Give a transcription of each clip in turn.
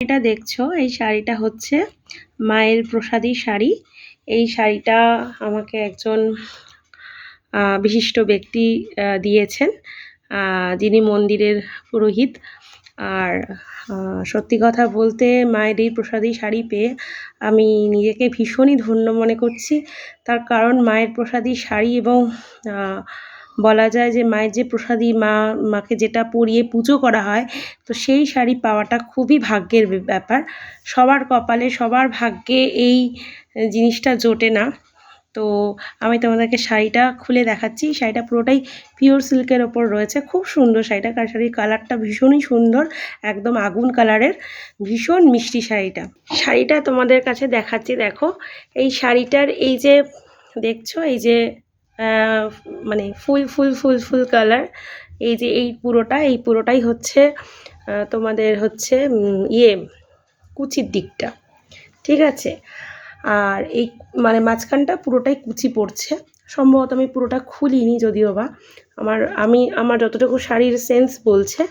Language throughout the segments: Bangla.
এটা দেখছ, এই শাড়িটা হচ্ছে মায়ের প্রসাদী শাড়ি। এই শাড়িটা আমাকে একজন বিশিষ্ট ব্যক্তি দিয়েছেন। যিনি মন্দিরের পুরোহিত। আর সত্যি কথা বলতে মায়ের এই প্রসাদী শাড়ি পেয়ে আমি নিজেকে ভীষণই ধন্য মনে করছি। তার কারণ মায়ের প্রসাদী শাড়ি এবং বলা যায় যে মায়ের যে প্রসাদী মা, মাকে যেটা পরিয়ে পুজো করা হয়, তো সেই শাড়ি পাওয়াটা খুবই ভাগ্যের ব্যাপার। সবার কপালে, সবার ভাগ্যে এই জিনিসটা জোটে না। তো আমি তোমাদেরকে শাড়িটা খুলে দেখাচ্ছি। শাড়িটা পুরোটাই পিওর সিল্কের ওপর রয়েছে। খুব সুন্দর শাড়িটা। কার শাড়ির কালারটা ভীষণই সুন্দর, একদম আগুন কালারের ভীষণ মিষ্টি শাড়িটা। শাড়িটা তোমাদের কাছে দেখাচ্ছি। দেখো, এই শাড়িটার এই যে, দেখছ? এই যে মানে ফুল ফুল ফুল ফুল কালার এই যে এই পুরোটা, এই পুরোটাই হচ্ছে তোমাদের হচ্ছে ইয়ে কুচির দিকটা। ঠিক আছে? আর এই মানে মাঝখানটা পুরোটাই কুচি পড়ছে। সম্ভবত আমি পুরোটা খুলিনি যদিও বা। আমার, আমি, আমার যতটুকু শাড়ির সেন্স বলছে,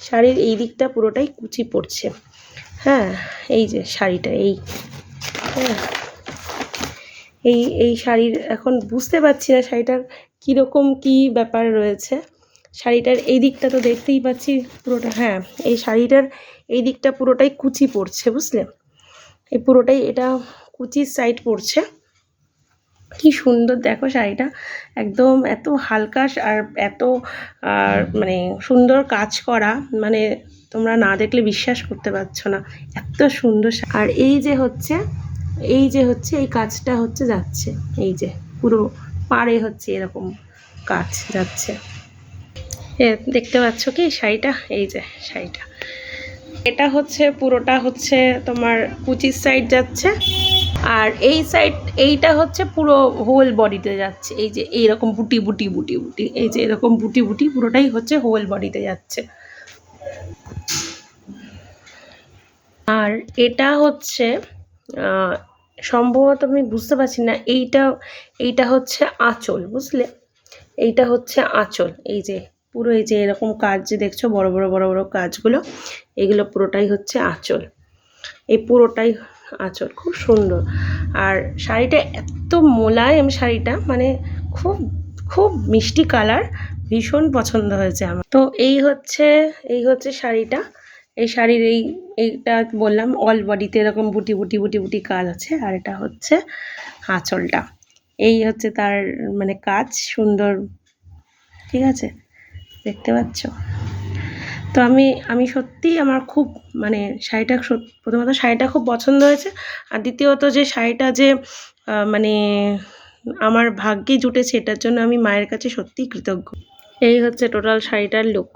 শাড়ির এই দিকটা পুরোটাই কুচি পড়ছে। হ্যাঁ এই যে শাড়িটা, এই। হ্যাঁ। এই এই শাড়ির, এখন বুঝতে পারছি না শাড়িটার কীরকম কী ব্যাপার রয়েছে। শাড়িটার এই দিকটা তো দেখতেই পাচ্ছি পুরোটা হ্যাঁ এই শাড়িটার এই দিকটা পুরোটাই কুচি পড়ছে, বুঝলে? এই পুরোটাই এটা কুচির সাইড পড়ছে। কি সুন্দর, দেখো শাড়িটা একদম এত হালকা আর এত, আর মানে সুন্দর কাজ করা মানে তোমরা না দেখলে বিশ্বাস করতে পারছ না, এত সুন্দর আর এই যে হচ্ছে এই যে হচ্ছে, এই কাজটা হচ্ছে যাচ্ছে। এই যে পুরো পাড়ে হচ্ছে এরকম কাজ যাচ্ছে। দেখতে পাচ্ছ কি শাড়িটা? এই যে শাড়িটা। এটা হচ্ছে, পুরোটা হচ্ছে তোমার কুচির সাইড যাচ্ছে। আর এই সাইড এইটা হচ্ছে পুরো হোল বডিতে যাচ্ছে। এই যে এইরকম বুটি বুটি বুটি বুটি। এই যে এরকম বুটি বুটি, পুরোটাই হচ্ছে হোল বডিতে যাচ্ছে। আর এটা হচ্ছে সম্ভবত আমি বুঝতে পারছি না, এইটা এইটা হচ্ছে আঁচল, বুঝলে? এইটা হচ্ছে আঁচল, এই যে, পুরো এই যে এরকম কাজ যে দেখছ, বড় বড় বড় বড় কাজগুলো, এগুলো পুরোটাই হচ্ছে আঁচল। এই পুরোটাই আঁচল, খুব সুন্দর। আর শাড়িটা এত মোলায়েম শাড়িটা মানে খুব খুব মিষ্টি কালার, ভীষণ পছন্দ হয়েছে আমার। তো এই হচ্ছে এই হচ্ছে শাড়িটা। এই শাড়ির এই, এইটা বললাম অল বডিতে এরকম বুটি বুটি বুটি বুটি কাজ আছে, আর এটা হচ্ছে আঁচলটা। এই হচ্ছে তার মানে কাজ, সুন্দর, ঠিক আছে? দেখতে পাচ্ছ? তো আমি আমি সত্যিই আমার খুব মানে শাড়িটা প্রথমত শাড়িটা খুব পছন্দ হয়েছে, আর দ্বিতীয়ত যে শাড়িটা যে মানে আমার ভাগ্যে জুটেছে, এটার জন্য আমি মায়ের কাছে সত্যিই কৃতজ্ঞ। এই হচ্ছে টোটাল শাড়িটার লুক